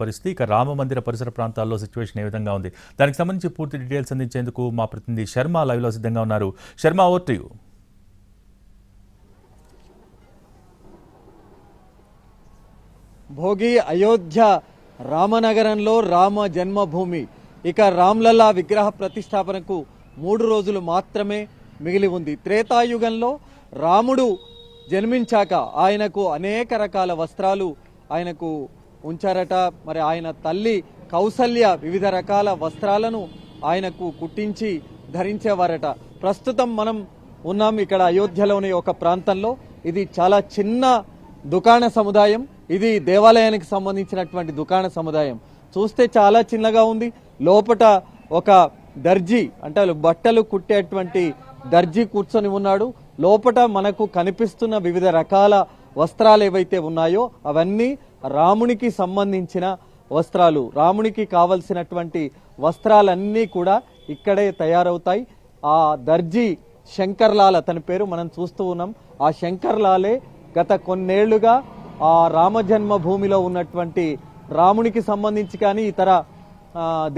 పరిస్థితి. ఇక రామ మందిర పరిసర ప్రాంతాల్లో సిచ్యువేషన్ ఏ విధంగా ఉంది? దానికి సంబంధించి పూర్తి డీటెయిల్స్ అందించేందుకు మా ప్రతినిధి శర్మ లైవ్లో సిద్ధంగా ఉన్నారు. Sharma over to you Bhogi Ayodhya రామనగరంలో Rama Janmabhoomi. ఇక రామ్లల్లా విగ్రహ ప్రతిష్టాపనకు మూడు రోజులు మాత్రమే మిగిలి ఉంది. త్రేతాయుగంలో రాముడు జన్మించాక ఆయనకు అనేక రకాల వస్త్రాలు ఆయనకు ఉంచారట. మరి ఆయన తల్లి కౌసల్య వివిధ రకాల వస్త్రాలను ఆయనకు కుట్టించి ధరించేవారట. ప్రస్తుతం మనం ఉన్నాం ఇక్కడ అయోధ్యలోని ఒక ప్రాంతంలో. ఇది చాలా చిన్న దుకాణ సముదాయం. ఇది దేవాలయానికి సంబంధించినటువంటి దుకాణ సముదాయం. చూస్తే చాలా చిన్నగా ఉంది. లోపట ఒక దర్జీ అంటే బట్టలు కుట్టేటువంటి దర్జీ కూర్చొని ఉన్నాడు. లోపట మనకు కనిపిస్తున్న వివిధ రకాల వస్త్రాలు ఏవైతే ఉన్నాయో అవన్నీ రామునికి సంబంధించిన వస్త్రాలు రామునికి కావలసినటువంటి వస్త్రాలన్నీ కూడా ఇక్కడే తయారవుతాయి. ఆ దర్జీ శంకర్లాల్ అతని పేరు మనం చూస్తూ ఉన్నాం. ఆ శంకర్లాలే గత కొన్నేళ్ళుగా ఆ రామజన్మభూమిలో ఉన్నటువంటి రామునికి సంబంధించి కానీ ఇతర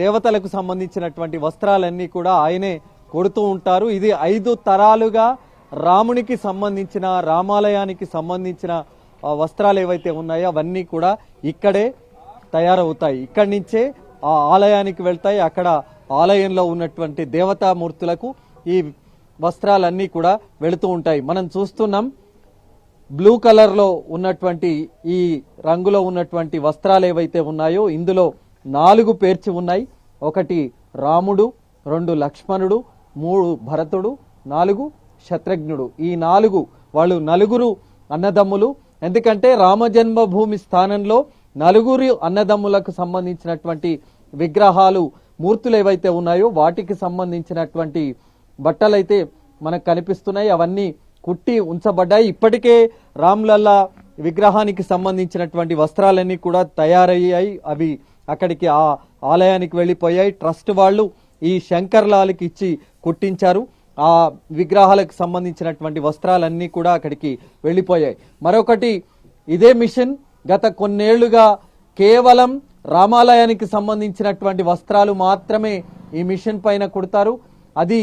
దేవతలకు సంబంధించినటువంటి వస్త్రాలన్నీ కూడా ఆయనే కొడుతూ ఉంటారు. ఇది ఐదు తరాలుగా రామునికి సంబంధించిన రామాలయానికి సంబంధించిన వస్త్రాలు ఏవైతే ఉన్నాయో అవన్నీ కూడా ఇక్కడే తయారవుతాయి. ఇక్కడి నుంచే ఆ ఆలయానికి వెళ్తాయి. అక్కడ ఆలయంలో ఉన్నటువంటి దేవతామూర్తులకు ఈ వస్త్రాలన్నీ కూడా వెళుతూ ఉంటాయి. మనం చూస్తున్నాం బ్లూ కలర్లో ఉన్నటువంటి ఈ రంగులో ఉన్నటువంటి వస్త్రాలు ఏవైతే ఉన్నాయో ఇందులో నాలుగు పేర్చి ఉన్నాయి. ఒకటి రాముడు రెండు లక్ష్మణుడు మూడు భరతుడు నాలుగు శత్రుఘ్నుడు. ఈ నాలుగు వాళ్ళు నలుగురు అన్నదమ్ములు ఎందుకంటే రామజన్మభూమి స్థానంలో నలుగురు అన్నదమ్ములకు సంబంధించినటువంటి విగ్రహాలు మూర్తులు ఏవైతే ఉన్నాయో వాటికి సంబంధించినటువంటి బట్టలైతే మనకు కనిపిస్తున్నాయి. అవన్నీ కుట్టి ఉంచబడ్డాయి. ఇప్పటికే రామ్లల్లా విగ్రహానికి సంబంధించినటువంటి వస్త్రాలన్నీ కూడా తయారయ్యాయి. అవి అక్కడికి ఆ ఆలయానికి వెళ్ళిపోయాయి. ట్రస్ట్ వాళ్ళు ఈ శంకర్లాలకి ఇచ్చి కుట్టించారు. ఆ విగ్రహాలకు సంబంధించినటువంటి వస్త్రాలన్నీ కూడా అక్కడికి వెళ్ళిపోయాయి. మరొకటి ఇదే మిషన్ గత కొన్నేళ్ళుగా కేవలం రామాలయానికి సంబంధించినటువంటి వస్త్రాలు మాత్రమే ఈ మిషన్ పైన కుడతారు. అది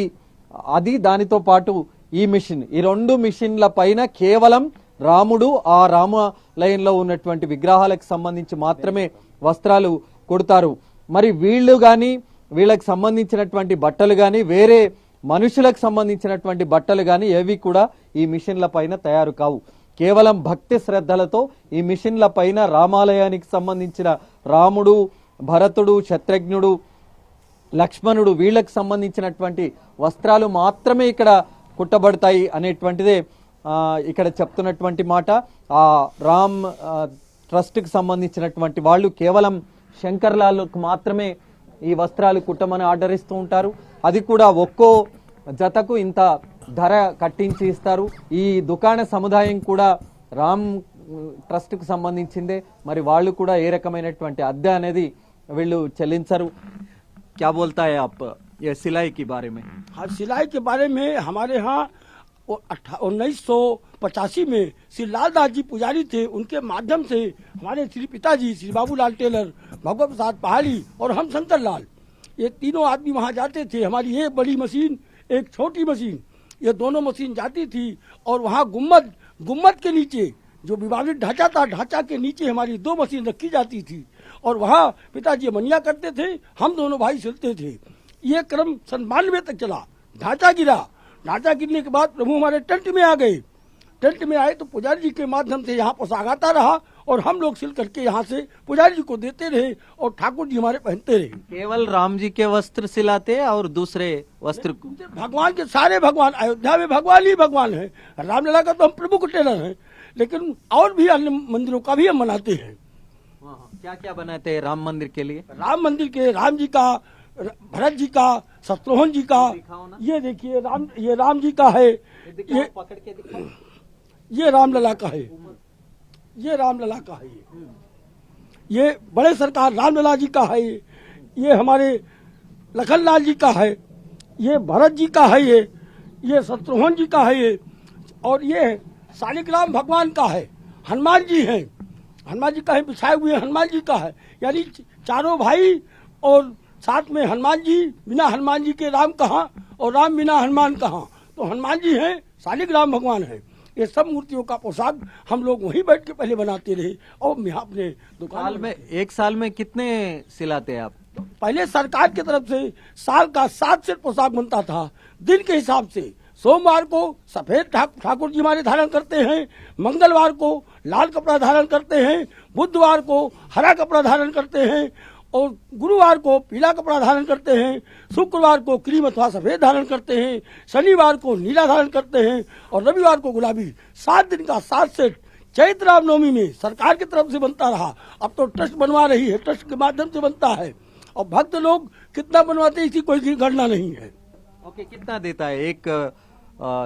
అది దానితో పాటు ఈ మిషన్ ఈ రెండు మిషన్ల పైన కేవలం రాముడు ఆ రామాలయంలో ఉన్నటువంటి విగ్రహాలకు సంబంధించి మాత్రమే వస్త్రాలు కుడతారు. మరి వీళ్ళు కానీ వీళ్ళకి సంబంధించినటువంటి బట్టలు కానీ వేరే మనుషులకు సంబంధించినటువంటి బట్టలు కానీ ఏవి కూడా ఈ మిషన్ల పైన తయారు కావు. కేవలం భక్తి శ్రద్ధలతో ఈ మిషన్ల పైన రామాలయానికి సంబంధించిన రాముడు భరతుడు శత్రుఘ్నుడు లక్ష్మణుడు వీళ్ళకు సంబంధించినటువంటి వస్త్రాలు మాత్రమే ఇక్కడ కుట్టబడతాయి అనేటువంటిదే ఇక్కడ చెప్తున్నటువంటి మాట. ఆ రామ్ ట్రస్ట్కి సంబంధించినటువంటి వాళ్ళు కేవలం శంకర్లాల్కు మాత్రమే ఈ వస్త్రాలు కుట్టమని ఆర్డర్ ఇస్తూ ఉంటారు. అది కూడా ఒక్కో జతకు ఇంత ధర కట్టించి ఇస్తారు ఈ దుకాణ సముదాయం కూడా రామ్ ట్రస్ట్కి సంబంధించిందే మరి వాళ్ళు కూడా ఏ రకమైనటువంటి అద్దె అనేది వీళ్ళు చెల్లించరు क्या बोलता है आप ये सिलाई के बारे में हाँ सिलाई के बारे में हमारे यहाँ उन्नीस सौ पचासी में श्री लालदास जी पुजारी थे उनके माध्यम से हमारे श्री पिताजी श्री बाबूलाल टेलर भगवत प्रसाद पहाड़ी और हम शंकर लाल ये तीनों आदमी वहाँ जाते थे। हमारी एक बड़ी मशीन, एक छोटी मशीन, ये दोनों मशीन जाती थी और वहाँ गुम्मद गुम्मद के नीचे, जो विभाजित ढांचा था, ढांचा के नीचे हमारी दो मशीन रखी जाती थी और वहाँ पिताजी मनिया करते थे, हम दोनों भाई सिलते थे। ये क्रम सन बानवे तक चला। ढांचा गिरा। ढांचा गिरने के बाद प्रभु हमारे टेंट में आ गए। टेंट में आए तो पुजारी जी के माध्यम से यहाँ पोशाक आता रहा और हम लोग सिल करके यहाँ से पुजारी जी को देते रहे और ठाकुर जी हमारे पहनते रहे। केवल राम जी के वस्त्र सिलाते और दूसरे वस्त्र भगवान के सारे भगवान अयोध्या में भगवान ही भगवान है रामलला का तो हम प्रमुख टेलर हैं लेकिन और भी अन्य मंदिरों का भी हम मनाते हैं। क्या क्या बनाते हैं राम मंदिर के लिए? राम मंदिर के राम जी का भरत जी का शत्रुघ्न जी का ये देखिए राम ये राम जी का है ये पकड़ के ये रामलला का है। ये रामलला का है। ये ये बड़े सरकार रामलला जी का है। ये ये हमारे लखनलाल जी का है। ये भरत जी का है ये। ये शत्रुघ्न जी का है ये। और ये शालिग्राम भगवान का है। हनुमान जी हैं। हनुमान जी का है, बिछाए हुए हनुमान जी का है। यानी चारों भाई और साथ में हनुमान जी, बिना हनुमान जी के राम कहाँ और राम बिना हनुमान कहाँ। तो हनुमान जी हैं शालिग्राम भगवान है। ये सब मूर्तियों का पोशाक हम लोग वहीं बैठ के पहले बनाते रहे। और यहाँ अपने दुकान में एक साल में कितने सिलाते हैं आप? पहले सरकार की तरफ़ से साल का सात सेट पोशाक बनता था। दिन के हिसाब से सोमवार को सफ़ेद ठाक- ठाकुर जी हमारे धारण करते हैं मंगलवार को लाल कपड़ा धारण करते हैं बुधवार को हरा कपड़ा धारण करते हैं और गुरुवार को पीला कपड़ा धारण करते हैं शुक्रवार को क्रीम अथवा सफ़ेद धारण करते हैं शनिवार को नीला धारण करते हैं और रविवार को गुलाबी। सात दिन का सात सेट चैत्र रामनवमी में सरकार की तरफ़ से बनता रहा। अब तो ट्रस्ट बनवा रही है ट्रस्ट के माध्यम से बनता है। और भक्त लोग कितना बनवाते हैं इसकी कोई गणना नहीं है। ओके कितना देता है एक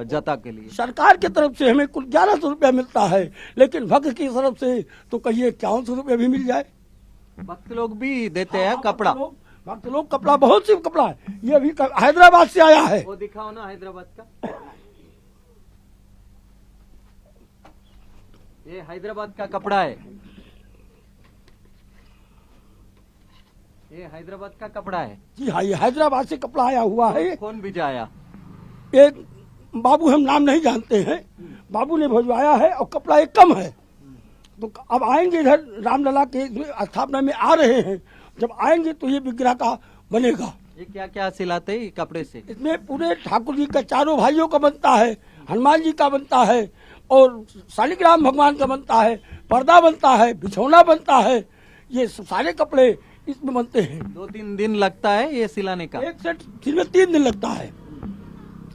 जता के लिए? सरकार की तरफ़ से हमें कुल ग्यारह सौ रुपया मिलता है लेकिन भक्त की तरफ़ से तो कहिए इक्यावन सौ रुपया भी मिल जाए। भक्त लोग भी देते हैं कपड़ा। भक्त लोग- कपड़ा बहुत सी कपड़ा है। ये अभी हैदराबाद से आया है। वो दिखाओ ना हैदराबाद का। ये हैदराबाद का कपड़ा है। ये हैदराबाद का कपड़ा है। जी हाँ ये हैदराबाद से कपड़ा आया हुआ है। कौन भिजाया? एक बाबू हम नाम नहीं जानते हैं। बाबू ने भिजवाया है और कपड़ा एक कम है। तो अब आएँगे इधर रामलला के स्थापना में आ रहे हैं। जब आएँगे तो ये विग्रह का बनेगा। ये क्या क्या सिलाते हैं कपड़े से? इसमें पूरे ठाकुर जी का चारों भाइयों का बनता है हनुमान जी का बनता है और शालिग्राम भगवान का बनता है पर्दा बनता है बिछौना बनता है ये सारे कपड़े इसमें बनते हैं। दो तीन दिन लगता है ये सिलाने का? एक सेट सिर्फ़ तीन दिन लगता है।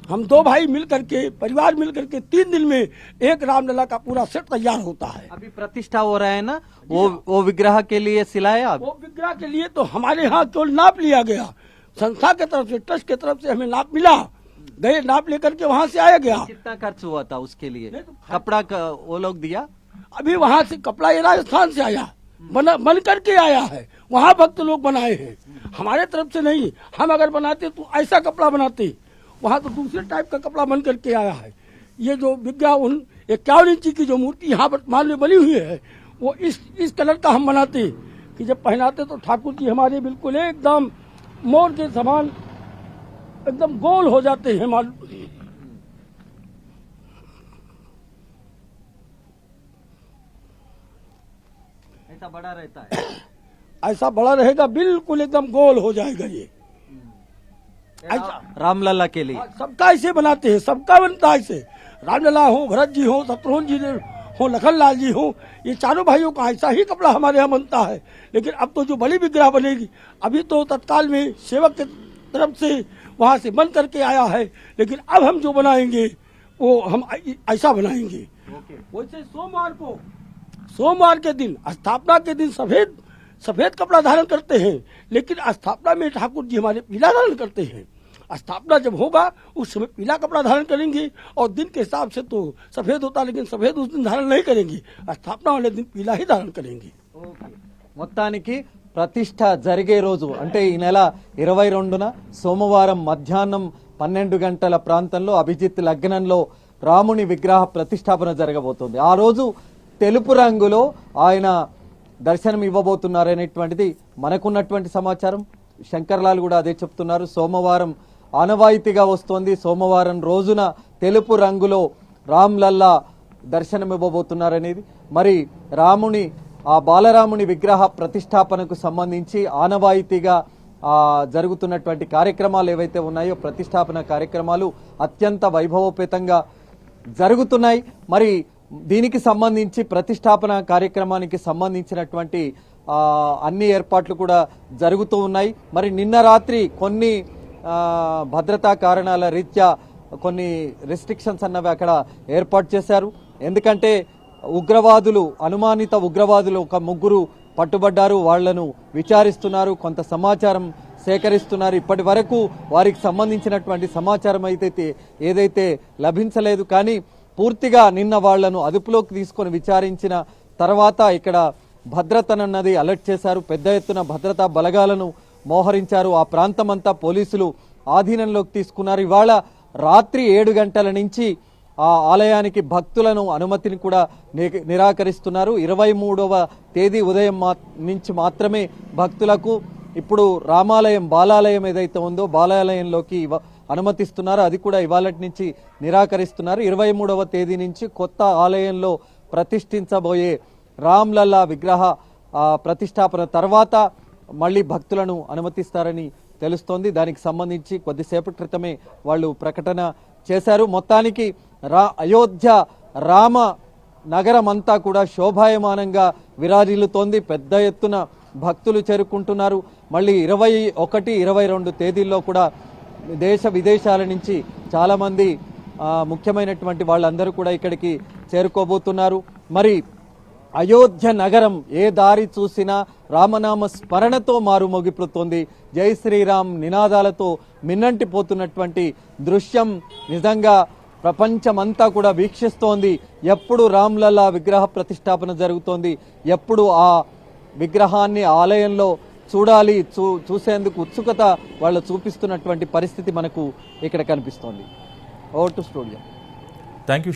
हम दो भाई मिल करके परिवार मिल करके तीन दिन में एक रामलला का पूरा सेट तैयार होता है। अभी प्रतिष्ठा हो रहा है ना? वो वो विग्रह के लिए सिलाया वो विग्रह के लिए तो हमारे यहाँ केवल नाप लिया गया। संस्था के तरफ़ से ट्रस्ट के तरफ़ से हमें नाप मिला। गए नाप लेकर के वहाँ से आया गया। कितना खर्च हुआ था उसके लिए? तो कपड़ा का वो लोग दिया? अभी वहाँ से कपड़ा ये राजस्थान से आया। बना बन करके आया है। वहाँ भक्त लोग बनाए हैं। हमारे तरफ़ से नहीं। हम अगर बनाते तो ऐसा कपड़ा बनाते। वहाँ तो दूसरे टाइप का कपड़ा बन करके आया है। ये जो विज्ञा उन इक्यावन इंची की जो मूर्ति यहाँ वर्तमान में बनी हुई है वो इस इस कलर का हम बनाते कि जब पहनाते तो ठाकुर जी हमारे बिल्कुल एकदम मोर के समान एकदम गोल हो जाते हैं मालूम ऐसा बड़ा रहता है। ऐसा बड़ा रहेगा बिल्कुल एकदम गोल हो जाएगा ये। रामलला के लिए। हाँ, सबका ऐसे बनाते हैं सबका बनता है ऐसे। रामलला हो भरत जी हो शत्रुघ्न जी हो लखन लाल जी हो ये चारों भाइयों का ऐसा ही कपड़ा हमारे यहाँ बनता है। लेकिन अब तो जो बड़ी विग्रह बनेगी अभी तो तत्काल में सेवक के तरफ़ से वहाँ से बन करके आया है। लेकिन अब हम जो बनाएँगे वो हम ऐसा बनाएँगे। वैसे सोमवार को सोमवार के दिन स्थापना के दिन सफ़ेद सफ़ेद कपड़ा धारण करते हैं। लेकिन स्थापना में ठाकुर जी हमारे पीला धारण करते हैं। स्थापना जब होगा उस समय पीला कपड़ा धारण करेंगे और दिन के हिसाब से तो सफेद होता है, लेकिन सफेद उस दिन धारण नहीं करेंगे स्थापना वाले दिन पीला ही धारण करेंगे మొత్తానికి ప్రతిష్ట జరిగే రోజు అంటే ఈ నెల ఇరవై రెండున సోమవారం మధ్యాహ్నం పన్నెండు గంటల ప్రాంతంలో అభిజిత్ లగ్నంలో రాముని విగ్రహ ప్రతిష్టాపన జరగబోతోంది ఆ రోజు తెలుపు రంగులో ఆయన దర్శనం ఇవ్వబోతున్నారనేటువంటిది మనకున్నటువంటి సమాచారం శంకర్లాల్ కూడా అదే చెప్తున్నారు సోమవారం ఆనవాయితీగా వస్తోంది. సోమవారం రోజున తెలుపు రంగులో రామ్లల్లా దర్శనమివ్వబోతున్నారనేది దర్శనం ఇవ్వబోతున్నారనేది. మరి రాముని ఆ బాలరాముని విగ్రహ ప్రతిష్టాపనకు సంబంధించి ఆనవాయితీగా జరుగుతున్నటువంటి కార్యక్రమాలు ఏవైతే ఉన్నాయో ప్రతిష్టాపన కార్యక్రమాలు అత్యంత వైభవోపేతంగా జరుగుతున్నాయి. మరి దీనికి సంబంధించి ప్రతిష్టాపన కార్యక్రమానికి సంబంధించినటువంటి అన్ని ఏర్పాట్లు కూడా జరుగుతూ ఉన్నాయి. మరి నిన్న రాత్రి కొన్ని భద్రతా కారణాల రీత్యా కొన్ని రెస్ట్రిక్షన్స్ అన్నవి అక్కడ ఏర్పాటు చేశారు. ఎందుకంటే ఉగ్రవాదులు అనుమానిత ఉగ్రవాదులు ఒక ముగ్గురు పట్టుబడ్డారు వాళ్ళను విచారిస్తున్నారు కొంత సమాచారం సేకరిస్తున్నారు. ఇప్పటి వరకు వారికి సంబంధించినటువంటి సమాచారం అయితే ఏదైతే లభించలేదు. కానీ పూర్తిగా నిన్న వాళ్ళను అదుపులోకి తీసుకొని విచారించిన తర్వాత ఇక్కడ భద్రతనన్నది అలర్ట్ చేశారు. పెద్ద ఎత్తున భద్రతా బలగాలను మోహరించారు. ఆ ప్రాంతమంతా పోలీసులు ఆధీనంలోకి తీసుకున్నారు. ఇవాళ రాత్రి ఏడు గంటల నుంచి ఆ ఆలయానికి భక్తులను అనుమతిని కూడా ని- నిరాకరిస్తున్నారు. ఇరవై మూడవ తేదీ ఉదయం మా నుంచి మాత్రమే భక్తులకు ఇప్పుడు రామాలయం బాలాలయం ఏదైతే ఉందో బాలాలయంలోకి ఇవ- అనుమతిస్తున్నారు. అది కూడా ఇవాళటి నుంచి నిరాకరిస్తున్నారు. ఇరవై మూడవ తేదీ నుంచి కొత్త ఆలయంలో ప్రతిష్ఠించబోయే రామ్లల్లా విగ్రహ ప్రతిష్టాపన తర్వాత మళ్ళీ భక్తులను అనుమతిస్తారని తెలుస్తోంది. దానికి సంబంధించి కొద్దిసేపటి క్రితమే వాళ్ళు ప్రకటన చేశారు. మొత్తానికి రా అయోధ్య రామ నగరం అంతా కూడా శోభాయమానంగా విరాజిల్లుతోంది. పెద్ద ఎత్తున భక్తులు చేరుకుంటున్నారు. మళ్ళీ ఇరవై ఒకటి ఇరవై రెండు తేదీల్లో కూడా దేశ విదేశాల నుంచి చాలామంది ముఖ్యమైనటువంటి వాళ్ళందరూ కూడా ఇక్కడికి చేరుకోబోతున్నారు. మరి అయోధ్య నగరం ఏ దారి చూసినా రామనామ స్మరణతో మారుమోగిపోతుంది జై శ్రీరామ్ నినాదాలతో మిన్నంటిపోతున్నటువంటి దృశ్యం నిజంగా ప్రపంచమంతా కూడా వీక్షిస్తోంది. ఎప్పుడు రామ్లల్లా విగ్రహ ప్రతిష్టాపన జరుగుతోంది? ఎప్పుడు ఆ విగ్రహాన్ని ఆలయంలో చూడాలి చూ చూసేందుకు ఉత్సుకత వాళ్ళు చూపిస్తున్నటువంటి పరిస్థితి మనకు ఇక్కడ కనిపిస్తోంది. Over to studio thank you